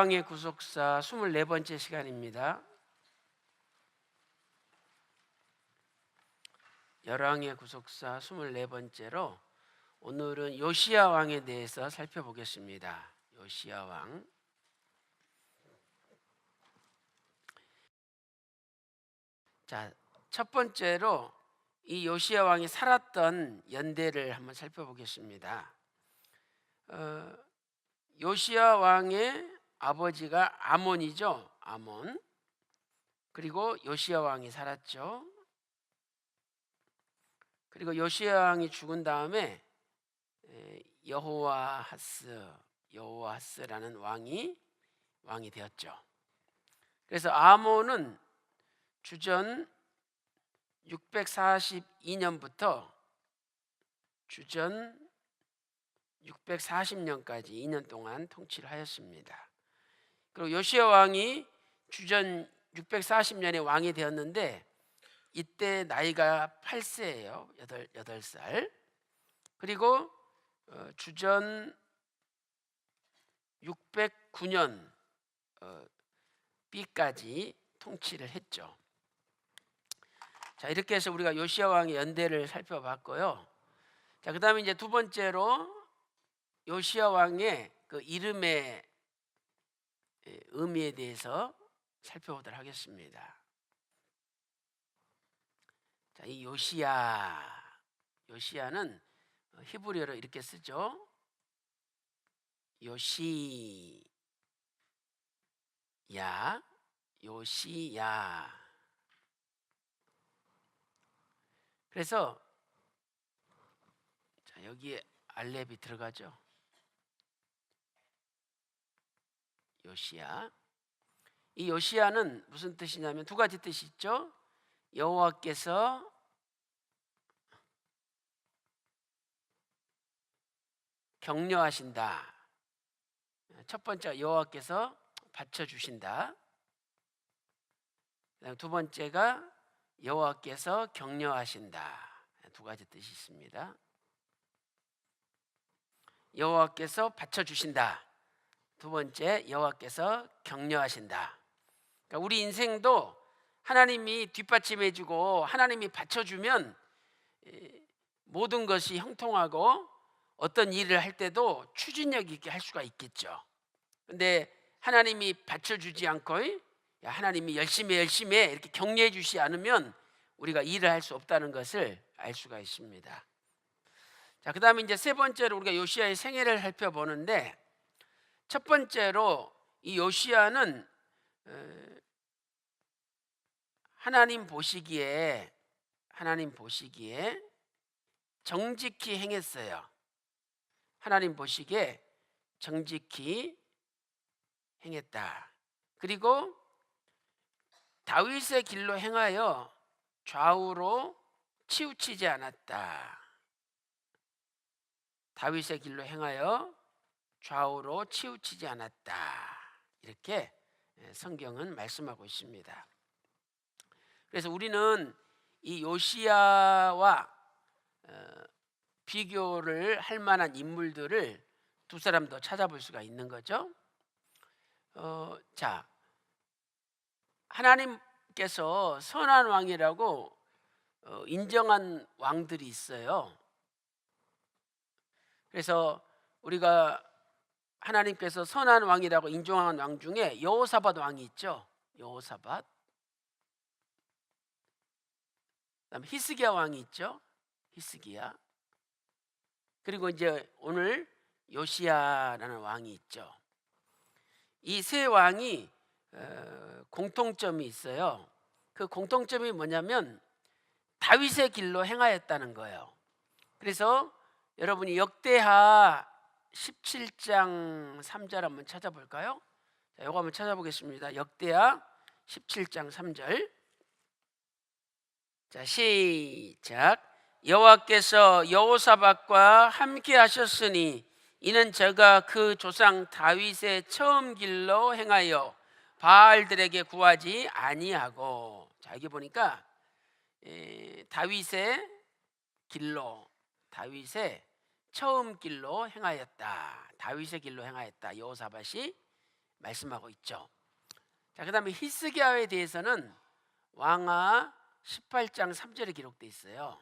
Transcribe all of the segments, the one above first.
열왕의 구속사 24번째 시간입니다. 열왕의 구속사 24번째로 오늘은 요시야 왕에 대해서 살펴보겠습니다. 요시야 왕. 자, 첫 번째로 이 요시야 왕이 살았던 연대를 한번 살펴보겠습니다. 어, 요시야 왕의 아버지가 아몬이죠. 아몬. 그리고 요시야 왕이 살았죠. 그리고 요시야 왕이 죽은 다음에 에, 여호와하스 여호와하스라는 왕이 왕이 되었죠. 그래서 아몬은 주전 642년부터 주전 640년까지 2년 동안 통치를 하였습니다. 그리고 요시야 왕이 주전 640년에 왕이 되었는데 이때 나이가 8세예요. 8, 8살. 그리고 어, 주전 609년 어, B까지 통치를 했죠. 자 이렇게 해서 우리가 요시야 왕의 연대를 살펴봤고요. 자 그다음에 이제 두 번째로 요시야 왕의 그 이름의 예, 의미에 대해서 살펴보도록 하겠습니다. 자, 이 요시야, 요시야는 히브리어로 이렇게 쓰죠. 요시야, 요시야. 그래서 자, 여기에 알렙이 들어가죠. 요시야. 이 요시야는 무슨 뜻이냐면 두 가지 뜻이 있죠. 여호와께서 격려하신다. 첫 번째 여호와께서 받쳐 주신다. 두 번째가 여호와께서 격려하신다. 두 가지 뜻이 있습니다. 여호와께서 받쳐 주신다. 두 번째 여호와께서 격려하신다. 그러니까 우리 인생도 하나님이 뒷받침해주고 하나님이 받쳐주면 모든 것이 형통하고 어떤 일을 할 때도 추진력 있게 할 수가 있겠죠. 근데 하나님이 받쳐주지 않고 야, 하나님이 열심히 열심히 해 이렇게 격려해 주지 않으면 우리가 일을 할 수 없다는 것을 알 수가 있습니다. 자, 그다음에 이제 세 번째로 우리가 요시아의 생애를 살펴보는데 첫 번째로 이 요시아는 하나님 보시기에 하나님 보시기에 정직히 행했어요. 하나님 보시기에 정직히 행했다. 그리고 다윗의 길로 행하여 좌우로 치우치지 않았다. 다윗의 길로 행하여 좌우로 치우치지 않았다. 이렇게 성경은 말씀하고 있습니다. 그래서 우리는 이 요시야와 어, 비교를 할 만한 인물들을 두 사람 더 찾아볼 수가 있는 거죠. 어, 자, 하나님께서 선한 왕이라고 어, 인정한 왕들이 있어요. 그래서 우리가 하나님께서 선한 왕이라고 인정한 왕 중에 여호사밧 왕이 있죠. 여호사밧. 그다음 히스기야 왕이 있죠. 히스기야. 그리고 이제 오늘 요시야라는 왕이 있죠. 이 세 왕이 어, 공통점이 있어요. 그 공통점이 뭐냐면 다윗의 길로 행하였다는 거예요. 그래서 여러분이 역대하 17장 3절 한번 찾아볼까요? 자, 이거 한번 찾아보겠습니다. 역대하 17장 3절. 자, 시작. 여호와께서 여호사밧과 함께 하셨으니 이는 제가 그 조상 다윗의 처음 길로 행하여 바알들에게 구하지 아니하고 자 여기 보니까 에, 다윗의 길로 다윗의 처음 길로 행하였다. 다윗의 길로 행하였다. 여호사밧이 말씀하고 있죠. 자, 그다음에 히스기야에 대해서는 왕하 18장 3절에 기록돼 있어요.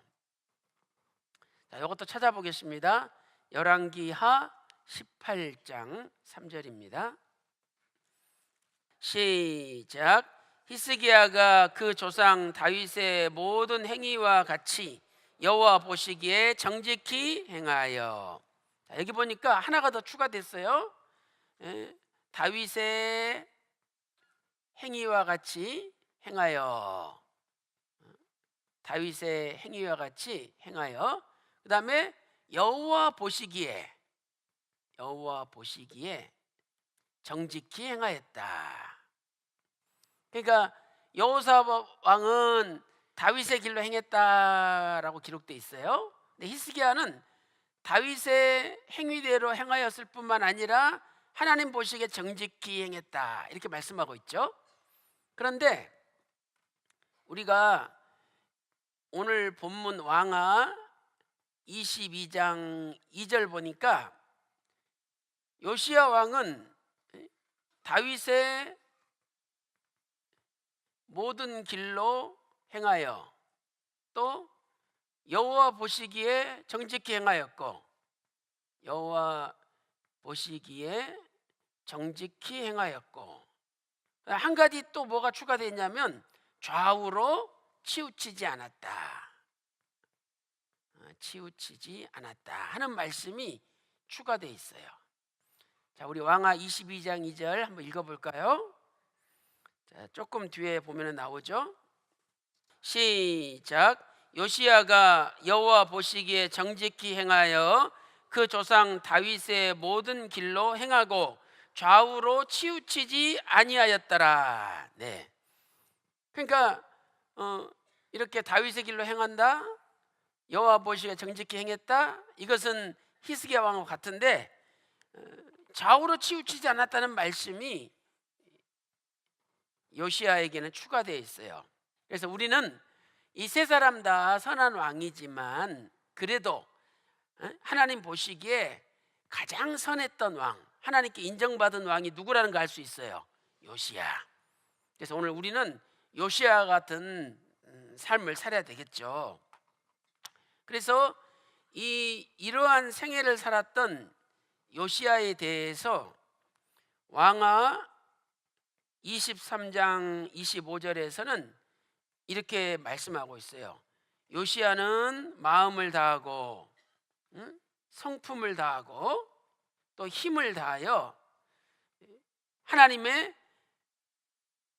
자, 이것도 찾아보겠습니다. 열왕기하 18장 3절입니다. 시작. 히스기야가 그 조상 다윗의 모든 행위와 같이 여호와 보시기에 정직히 행하여. 자, 여기 보니까 하나가 더 추가됐어요. 예, 다윗의 행위와 같이 행하여. 다윗의 행위와 같이 행하여. 그 다음에 여호와 보시기에 여호와 보시기에 정직히 행하였다. 그러니까 여호사 왕은 다윗의 길로 행했다라고 기록돼 있어요. 근데 히스기야는 다윗의 행위대로 행하였을 뿐만 아니라 하나님 보시기에 정직히 행했다 이렇게 말씀하고 있죠. 그런데 우리가 오늘 본문 왕하 22장 2절 보니까 요시야 왕은 다윗의 모든 길로 행하여 또 여호와 보시기에 정직히 행하였고 여호와 보시기에 정직히 행하였고 한 가지 또 뭐가 추가됐냐면 좌우로 치우치지 않았다. 어, 치우치지 않았다 하는 말씀이 추가돼 있어요. 자, 우리 왕하 22장 2절 한번 읽어 볼까요? 자, 조금 뒤에 보면 나오죠. 시작. 요시야가 여호와 보시기에 정직히 행하여 그 조상 다윗의 모든 길로 행하고 좌우로 치우치지 아니하였더라. 네. 그러니까 어, 이렇게 다윗의 길로 행한다. 여호와 보시기에 정직히 행했다. 이것은 히스기야 왕과 같은데 어, 좌우로 치우치지 않았다는 말씀이 요시아에게는 추가되어 있어요. 그래서 우리는 이 세 사람 다 선한 왕이지만 그래도 어? 하나님 보시기에 가장 선했던 왕, 하나님께 인정받은 왕이 누구라는 걸 알 수 있어요. 요시야. 그래서 오늘 우리는 요시야 같은 음, 삶을 살아야 되겠죠. 그래서 이 이러한 생애를 살았던 요시야에 대해서 왕하 23장 25절에서는 이렇게 말씀하고 있어요. 요시야는 마음을 다하고 응? 성품을 다하고 또 힘을 다하여 하나님의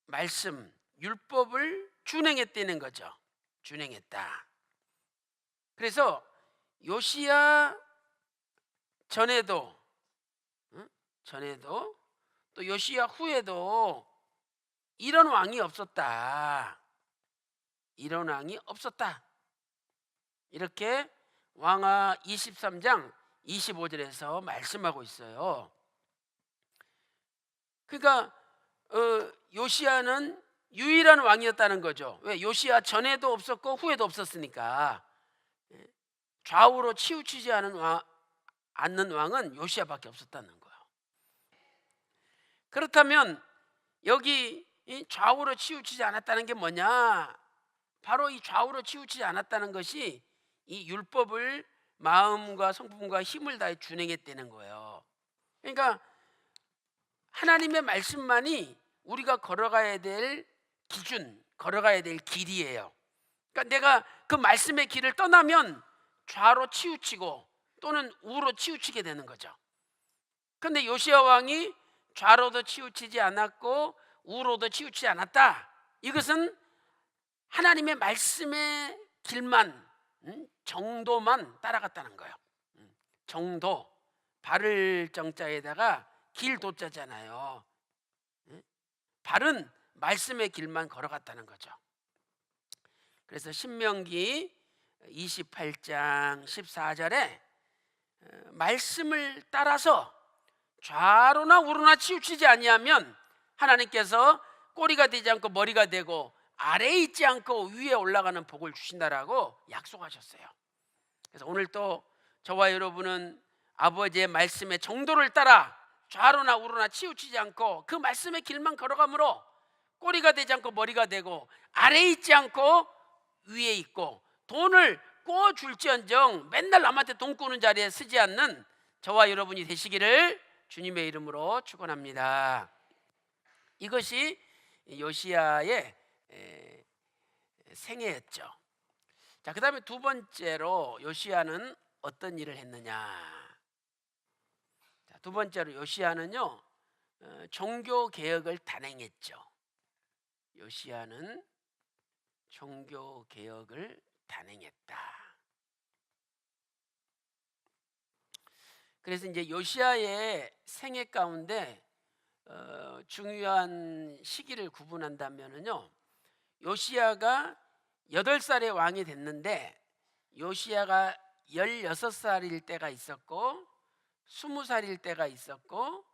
말씀 율법을 준행했다는 거죠. 준행했다. 그래서 요시야 전에도 응? 전에도 또 요시야 후에도 이런 왕이 없었다. 이런 왕이 없었다. 이렇게 왕하 23장 25절에서 말씀하고 있어요. 그러니까 어, 요시야는 유일한 왕이었다는 거죠. 왜 요시야 전에도 없었고 후에도 없었으니까 예. 좌우로 치우치지 않은 왕, 않는 왕은 요시야밖에 없었다는 거예요. 그렇다면 여기 이 좌우로 치우치지 않았다는 게 뭐냐? 바로 이 좌우로 치우치지 않았다는 것이 이 율법을 마음과 성품과 힘을 다해 준행했다는 거예요. 그러니까 하나님의 말씀만이 우리가 걸어가야 될 기준, 걸어가야 될 길이에요. 그러니까 내가 그 말씀의 길을 떠나면 좌로 치우치고 또는 우로 치우치게 되는 거죠. 근데 요시야 왕이 좌로도 치우치지 않았고 우로도 치우치지 않았다. 이것은 하나님의 말씀의 길만 음, 정도만 따라갔다는 거예요. 음, 정도 발을 정자에다가 길 도자잖아요. 음, 바른 말씀의 길만 걸어갔다는 거죠. 그래서 신명기 28장 14절에 어, 말씀을 따라서 좌로나 우로나 치우치지 아니하면 하나님께서 꼬리가 되지 않고 머리가 되고 아래에 있지 않고 위에 올라가는 복을 주신다라고 약속하셨어요. 그래서 오늘 또 저와 여러분은 아버지의 말씀의 정도를 따라 좌로나 우로나 치우치지 않고 그 말씀의 길만 걸어가므로 꼬리가 되지 않고 머리가 되고 아래에 있지 않고 위에 있고 돈을 꼬 줄지언정 맨날 남한테 돈 꾸는 자리에 쓰지 않는 저와 여러분이 되시기를 주님의 이름으로 축원합니다. 이것이 요시야의 에, 생애였죠. 자, 그다음에 두 번째로 요시야는 어떤 일을 했느냐? 자, 두 번째로 요시야는요 어, 종교 개혁을 단행했죠. 요시야는 종교 개혁을 단행했다. 그래서 이제 요시야의 생애 가운데 어, 중요한 시기를 구분한다면은요. 요시야가 8살의 왕이 됐는데 요시야가 16살일 때가 있었고 20살일 때가 있었고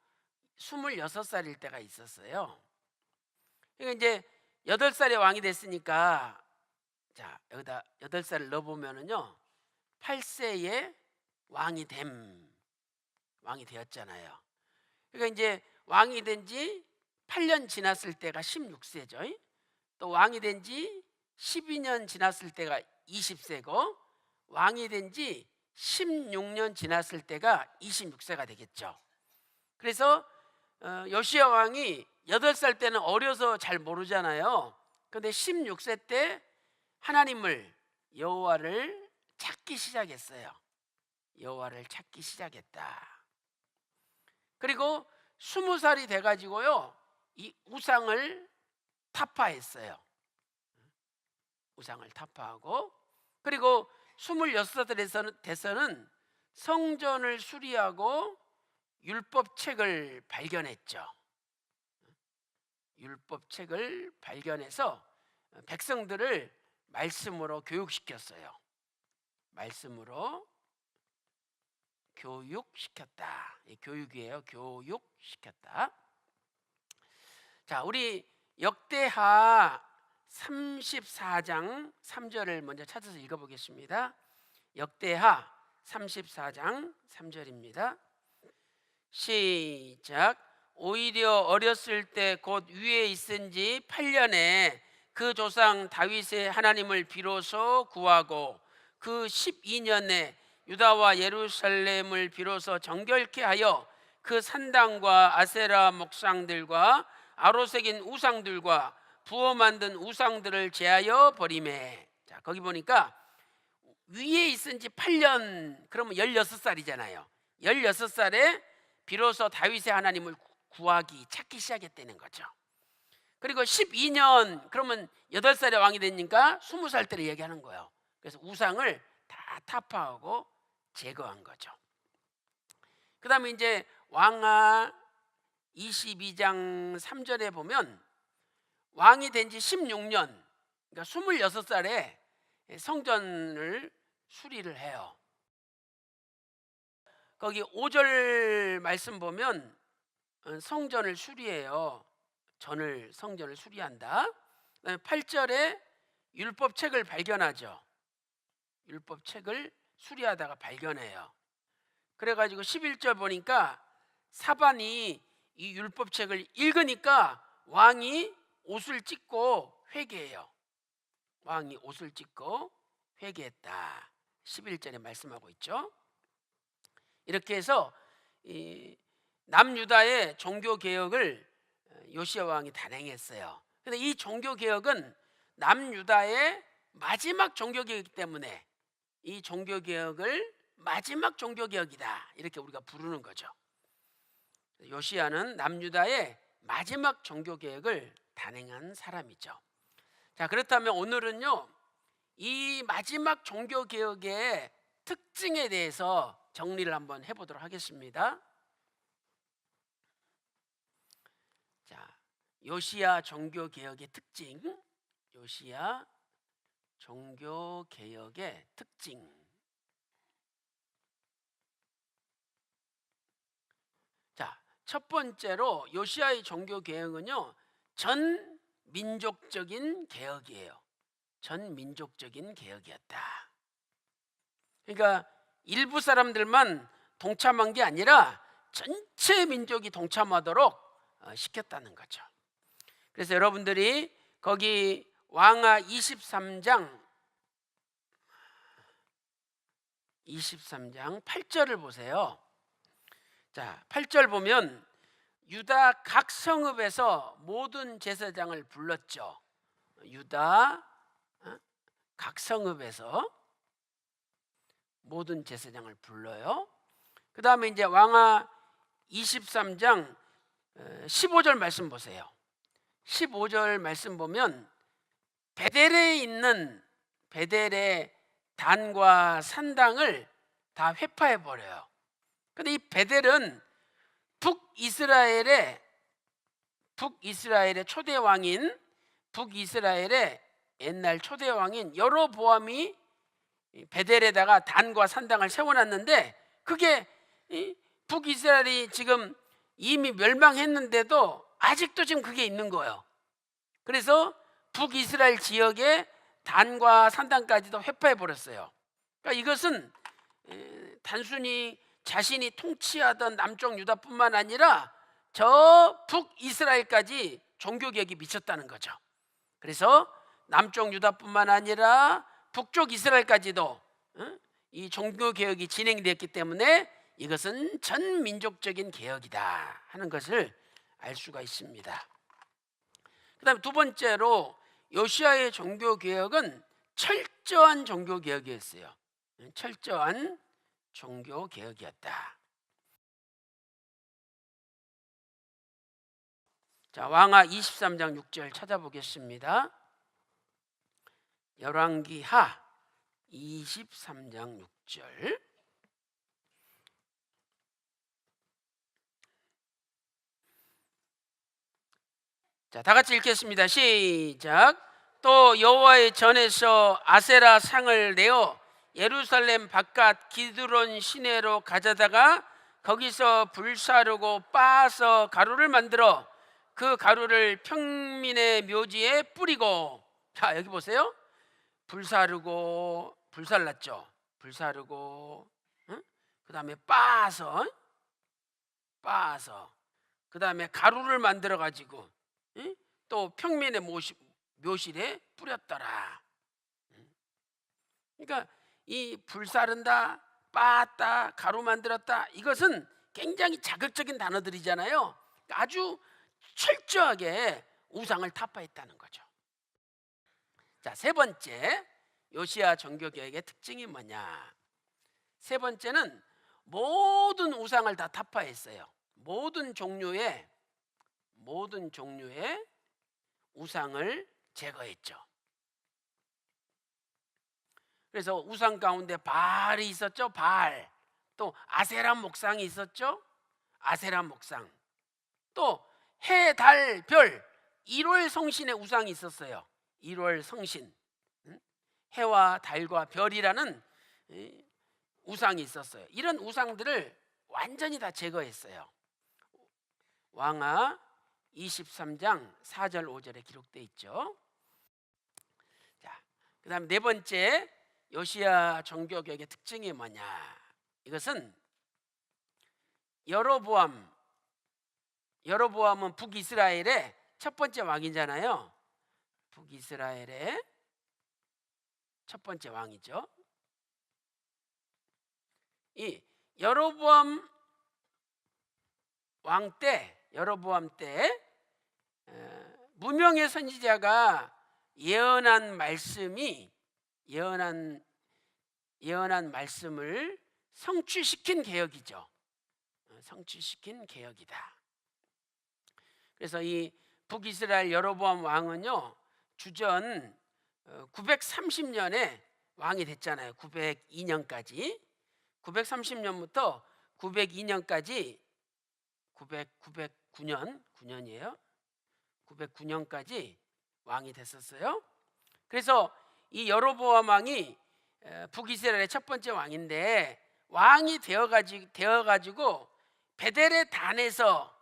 26살일 때가 있었어요. 그러니까 이제 8살의 왕이 됐으니까 자, 여기다 8살을 넣어 보면은요. 8세에 왕이 됨. 왕이 되었잖아요. 그러니까 이제 왕이 된 지 8년 지났을 때가 16세죠. 또 왕이 된 지 12년 지났을 때가 20세고 왕이 된 지 16년 지났을 때가 26세가 되겠죠. 그래서 어, 요시야 왕이 8살 때는 어려서 잘 모르잖아요. 근데 16세 때 하나님을 여호와를 찾기 시작했어요. 여호와를 찾기 시작했다. 그리고 스무 살이 돼 가지고요 이 우상을 타파했어요. 우상을 타파하고 그리고 스물여섯 살에서는 돼서는 성전을 수리하고 율법책을 발견했죠. 율법책을 발견해서 백성들을 말씀으로 교육시켰어요. 말씀으로 교육시켰다. 이 교육이에요. 교육시켰다. 자, 우리 역대하 34장 3절을 먼저 찾아서 읽어보겠습니다. 역대하 34장 3절입니다. 시작. 오히려 어렸을 때 곧 위에 있은 지 8년에 그 조상 다윗의 하나님을 비로소 구하고 그 12년에 유다와 예루살렘을 비로소 정결케 하여 그 산당과 아세라 목상들과 아로 새긴 우상들과 부어 만든 우상들을 제하여 버리매. 자, 거기 보니까 위에 있은 지 8년 그러면 16살이잖아요. 16살에 비로소 다윗의 하나님을 구하기 찾기 시작했다는 거죠. 그리고 12년 그러면 8살에 왕이 되니까 20살 때를 얘기하는 거예요. 그래서 우상을 다 타파하고 제거한 거죠. 그 다음에 이제 왕하 22장 3절에 보면 왕이 된 지 16년 그러니까 26살에 성전을 수리를 해요. 거기 5절 말씀 보면 어, 성전을 수리해요. 전을 성전을 수리한다. 그다음에 8절에 율법책을 발견하죠. 율법책을 수리하다가 발견해요. 그래가지고 11절 보니까 사반이 이 율법책을 읽으니까 왕이 옷을 찢고 회개해요. 왕이 옷을 찢고 회개했다. 11절에 말씀하고 있죠. 이렇게 해서 이 남유다의 종교 개혁을 요시야 왕이 단행했어요. 근데 이 종교 개혁은 남유다의 마지막 종교 개혁이기 때문에 이 종교 개혁을 마지막 종교 개혁이다. 이렇게 우리가 부르는 거죠. 요시야는 남유다의 마지막 종교 개혁을 단행한 사람이죠. 자, 그렇다면 오늘은요. 이 마지막 종교 개혁의 특징에 대해서 정리를 한번 해 보도록 하겠습니다. 자, 요시야 종교 개혁의 특징. 요시야 종교 개혁의 특징. 자, 첫 번째로 요시아의 종교 개혁은요. 전 민족적인 개혁이에요. 전 민족적인 개혁이었다. 그러니까 일부 사람들만 동참한 게 아니라 전체 민족이 동참하도록 어, 시켰다는 거죠. 그래서 여러분들이 거기 왕하 23장 23장 8절을 보세요. 자, 8절 보면 유다 각 성읍에서 모든 제사장을 불렀죠. 유다 어? 각 성읍에서 모든 제사장을 불러요. 그 다음에 이제 왕하 23장 15절 말씀 보세요. 15절 말씀 보면 베델에 있는 베델의 단과 산당을 다 회파해 버려요. 근데 이 베델은 북이스라엘의 북이스라엘의 초대 왕인 북이스라엘의 옛날 초대 왕인 여로보암이 이 베델에다가 단과 산당을 세워놨는데 그게 이 북이스라엘이 지금 이미 멸망했는데도 아직도 지금 그게 있는 거예요. 그래서 북이스라엘 지역에 단과 산당까지도 회파해 버렸어요. 그러니까 이것은 에, 단순히 자신이 통치하던 남쪽 유다뿐만 아니라 저 북이스라엘까지 종교 개혁이 미쳤다는 거죠. 그래서 남쪽 유다뿐만 아니라 북쪽 이스라엘까지도 어? 이 종교 개혁이 진행됐기 때문에 이것은 전 민족적인 개혁이다 하는 것을 알 수가 있습니다. 그다음에 두 번째로 요시아의 종교 개혁은 철저한 종교 개혁이었어요. 철저한 종교 개혁이었다. 자, 왕하 23장 6절 찾아보겠습니다. 열왕기하 23장 6절 자, 다 같이 읽겠습니다. 시작. 또 여호와의 전에서 아세라 상을 내어 예루살렘 바깥 기드론 시내로 가져다가 거기서 불사르고 빻아서 가루를 만들어 그 가루를 평민의 묘지에 뿌리고 자 여기 보세요. 불사르고 불살랐죠. 불사르고 응? 그 다음에 빻아서 빻아서. 그 다음에 가루를 만들어 가지고 응? 또 평민의 묘시, 묘실에 뿌렸더라. 그러니까 이 불사른다, 빻다, 가루 만들었다 이것은 굉장히 자극적인 단어들이잖아요. 아주 철저하게 우상을 타파했다는 거죠. 자, 세 번째 요시아 개혁의 특징이 뭐냐? 세 번째는 모든 우상을 다 타파했어요. 모든 종류의 모든 종류의 우상을 제거했죠. 그래서 우상 가운데 바알이 있었죠. 바알. 또 아세라 목상이 있었죠. 아세라 목상. 또 해, 달, 별 1월 성신의 우상이 있었어요. 1월 성신. 응? 해와 달과 별이라는 이, 우상이 있었어요. 이런 우상들을 완전히 다 제거했어요. 왕하 23장 4절 5절에 기록돼 있죠. 자, 그다음 네 번째 요시야 종교 개혁의 특징이 뭐냐? 이것은 여로보암 여로보암은 북이스라엘의 첫 번째 왕이잖아요. 북이스라엘의 첫 번째 왕이죠. 이 여로보암 왕 때, 여로보암 때 에, 무명의 선지자가 예언한 말씀이 예언한 예언한 말씀을 성취시킨 개혁이죠. 어, 성취시킨 개혁이다. 그래서 이 북이스라엘 여로보암 왕은요 주전 930년에 왕이 됐잖아요. 902년까지 930년부터 902년까지 900 909년 9년이에요. 909년까지 왕이 됐었어요. 그래서 이 여로보암 왕이 북이스라엘의 첫 번째 왕인데 왕이 되어가지고 되어가지고 베델의 단에서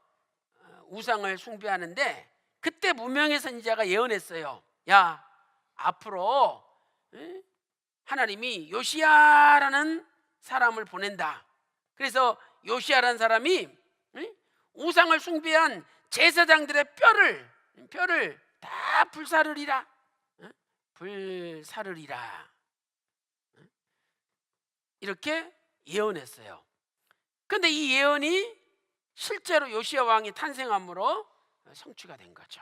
어, 우상을 숭배하는데 그때 무명의 선지자가 예언했어요. 야 앞으로 하나님이 요시야라는 사람을 보낸다. 그래서 요시아라는 사람이 응? 우상을 숭배한 제사장들의 뼈를 뼈를 다 불사르리라. 응? 불사르리라. 응? 이렇게 예언했어요. 근데 이 예언이 실제로 요시아 왕이 탄생함으로 성취가 된 거죠.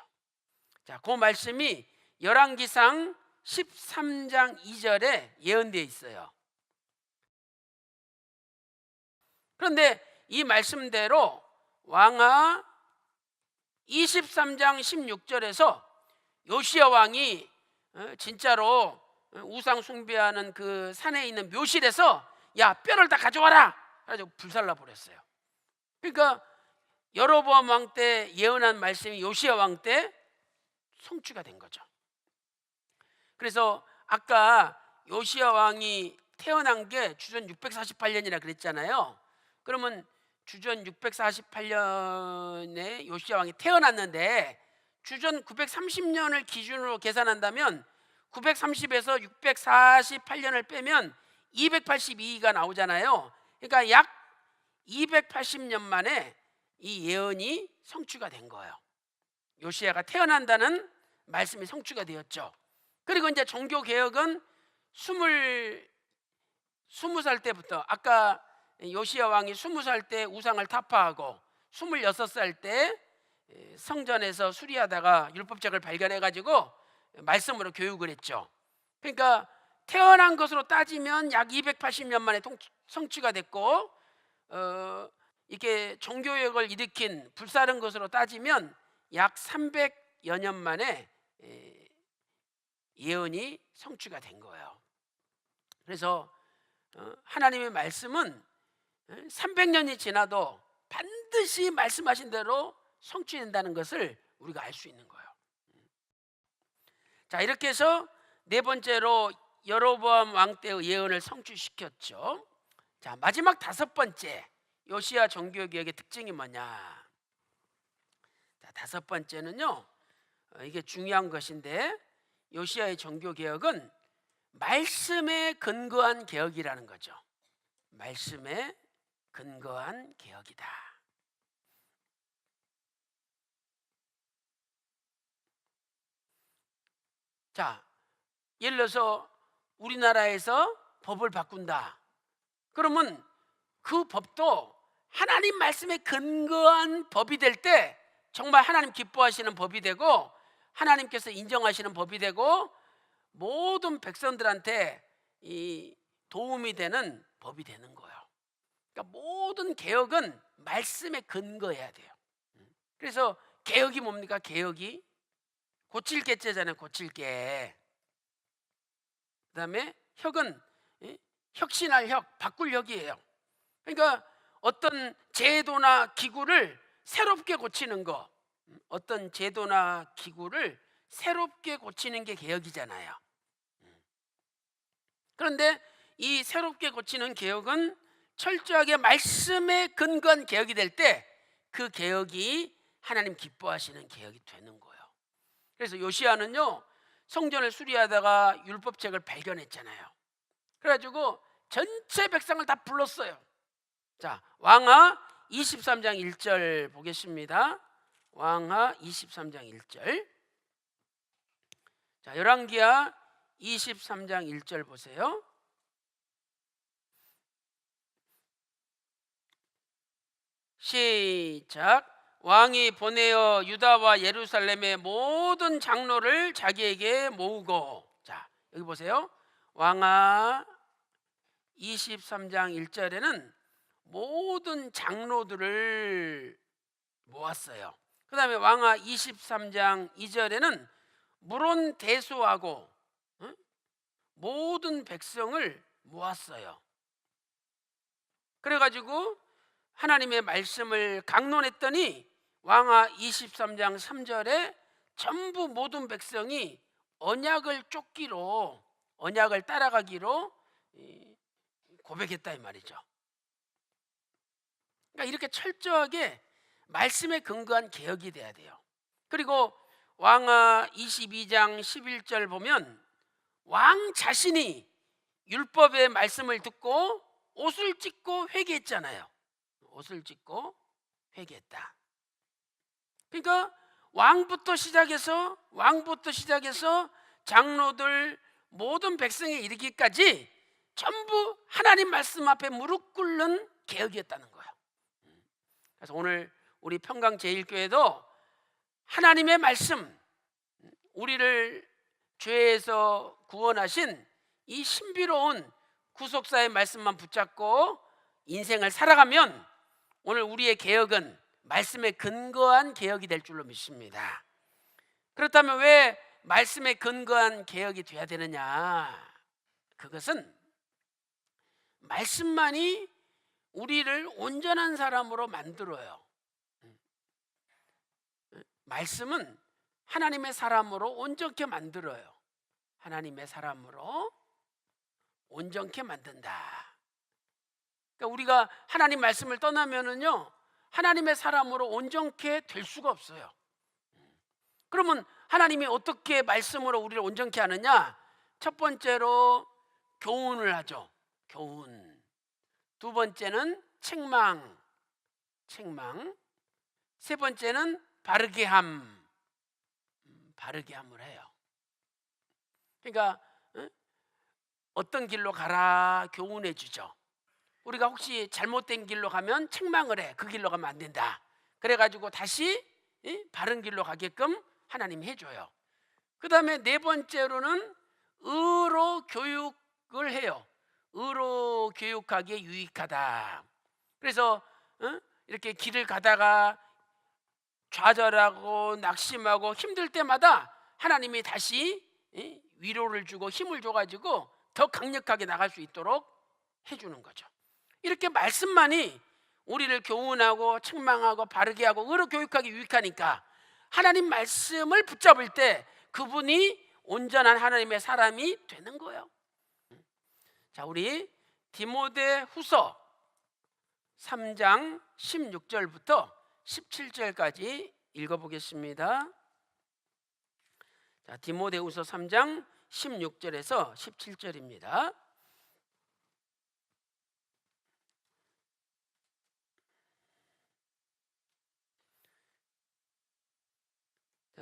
자, 그 말씀이 열왕기상 13장 2절에 예언되어 있어요. 그런데 이 말씀대로 왕하 23장 16절에서 요시아 왕이 어, 진짜로 우상 숭배하는 그 산에 있는 묘실에서 야 뼈를 다 가져와라. 그래가지고 불살라 버렸어요. 그러니까 여로보암 왕 때 예언한 말씀이 요시아 왕 때 성취가 된 거죠. 그래서 아까 요시아 왕이 태어난 게 주전 648년이라 그랬잖아요. 그러면 주전 648년에 요시아 왕이 태어났는데 주전 930년을 기준으로 계산한다면 930에서 648년을 빼면 282가 나오잖아요. 그러니까 약 280년 만에 이 예언이 성취가 된 거예요. 요시아가 태어난다는 말씀이 성취가 되었죠. 그리고 이제 종교 개혁은 스물 스무 살 때부터 아까 요시아 왕이 스무 살때 우상을 타파하고 스물여섯 살때 성전에서 수리하다가 율법책을 발견해 가지고 말씀으로 교육을 했죠. 그러니까 태어난 것으로 따지면 약 280년 만에 통- 성취가 됐고 어, 이게 종교혁을 일으킨 불사른 것으로 따지면 약 300여 년 만에 에, 예언이 성취가 된 거예요. 그래서 어, 하나님의 말씀은 300년이 지나도 반드시 말씀하신 대로 성취된다는 것을 우리가 알 수 있는 거예요. 자 이렇게 해서 네 번째로 여로보암 왕 때의 예언을 성취시켰죠. 자 마지막 다섯 번째 요시아 종교 개혁의 특징이 뭐냐? 자, 다섯 번째는요. 어, 이게 중요한 것인데 요시아의 종교 개혁은 말씀에 근거한 개혁이라는 거죠. 말씀에 근거한 개혁이다. 자, 예를 들어서 우리나라에서 법을 바꾼다. 그러면 그 법도 하나님 말씀에 근거한 법이 될 때 정말 하나님 기뻐하시는 법이 되고 하나님께서 인정하시는 법이 되고 모든 백성들한테 이 도움이 되는 법이 되는 거예요. 그러니까 모든 개혁은 말씀에 근거해야 돼요. 그래서 개혁이 뭡니까? 개혁이 고칠 개째잖아요. 고칠 개. 그 다음에 혁은 예? 혁신할 혁, 바꿀 혁이에요. 그러니까 어떤 제도나 기구를 새롭게 고치는 거, 어떤 제도나 기구를 새롭게 고치는 게 개혁이잖아요. 그런데 이 새롭게 고치는 개혁은 철저하게 말씀에 근거한 개혁이 될 때 그 개혁이 하나님 기뻐하시는 개혁이 되는 거예요. 그래서 요시아는요 성전을 수리하다가 율법책을 발견했잖아요. 그래가지고 전체 백성을 다 불렀어요. 자 왕하 23장 1절 보겠습니다. 왕하 23장 1절. 자 열왕기하 23장 1절 보세요. 시작. 왕이 보내어 유다와 예루살렘의 모든 장로를 자기에게 모으고 자 여기 보세요. 왕하 23장 1절에는 모든 장로들을 모았어요. 그 다음에 왕하 23장 2절에는 물론 대수하고 응? 모든 백성을 모았어요. 그래가지고 하나님의 말씀을 강론했더니 왕하 23장 3절에 전부 모든 백성이 언약을 쫓기로 언약을 따라가기로 이, 고백했다 이 말이죠. 그러니까 이렇게 철저하게 말씀에 근거한 개혁이 돼야 돼요. 그리고 왕하 22장 11절 보면 왕 자신이 율법의 말씀을 듣고 옷을 찢고 회개했잖아요. 옷을 찢고 회개했다. 그러니까 왕부터 시작해서 왕부터 시작해서 장로들 모든 백성에 이르기까지 전부 하나님 말씀 앞에 무릎 꿇는 개혁이었다는 거예요. 그래서 오늘 우리 평강 제일교회도 하나님의 말씀 우리를 죄에서 구원하신 이 신비로운 구속사의 말씀만 붙잡고 인생을 살아가면 오늘 우리의 개혁은 말씀에 근거한 개혁이 될 줄로 믿습니다. 그렇다면 왜 말씀에 근거한 개혁이 돼야 되느냐? 그것은 말씀만이 우리를 온전한 사람으로 만들어요. 말씀은 하나님의 사람으로 온전케 만들어요. 하나님의 사람으로 온전케 만든다. 그러니까 우리가 하나님 말씀을 떠나면은요, 하나님의 사람으로 온전케 될 수가 없어요. 그러면 하나님이 어떻게 말씀으로 우리를 온전케 하느냐? 첫 번째로 교훈을 하죠. 교훈. 두 번째는 책망. 책망. 세 번째는 바르게 함. 음, 바르게 함을 해요. 그러니까 어? 어떤 길로 가라 교훈해 주죠. 우리가 혹시 잘못된 길로 가면 책망을 해. 그 길로 가면 안 된다. 그래가지고 다시 예? 바른 길로 가게끔 하나님 해줘요. 그 다음에 네 번째로는 의로 교육을 해요. 의로 교육하기에 유익하다. 그래서 어? 이렇게 길을 가다가 좌절하고 낙심하고 힘들 때마다 하나님이 다시 예? 위로를 주고 힘을 줘가지고 더 강력하게 나갈 수 있도록 해주는 거죠. 이렇게 말씀만이 우리를 교훈하고 책망하고 바르게 하고 의로 교육하기 유익하니까 하나님 말씀을 붙잡을 때 그분이 온전한 하나님의 사람이 되는 거예요. 자, 우리 디모데 후서 3장 16절부터 17절까지 읽어보겠습니다. 자, 디모데후서 3장 16절에서 17절입니다.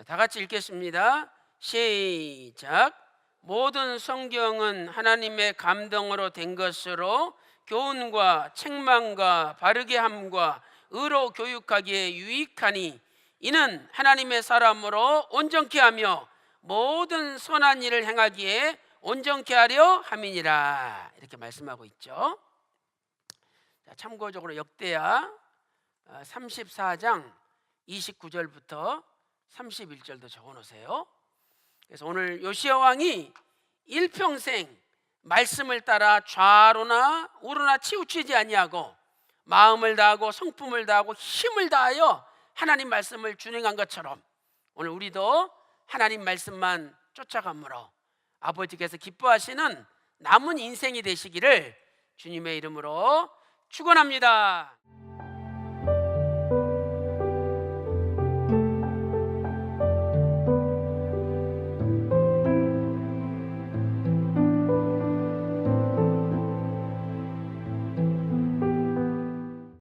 다 같이 읽겠습니다. 시작. 모든 성경은 하나님의 감동으로 된 것으로 교훈과 책망과 바르게 함과 의로 교육하기에 유익하니 이는 하나님의 사람으로 온전케 하며 모든 선한 일을 행하기에 온전케 하려 함이니라 이렇게 말씀하고 있죠. 자, 참고적으로 역대하 34장 29절부터 31절도 적어 놓으세요. 그래서 오늘 요시야 왕이 일평생 말씀을 따라 좌로나 우로나 치우치지 아니하고 마음을 다하고 성품을 다하고 힘을 다하여 하나님 말씀을 준행한 것처럼 오늘 우리도 하나님 말씀만 쫓아가므로 아버지께서 기뻐하시는 남은 인생이 되시기를 주님의 이름으로 축원합니다.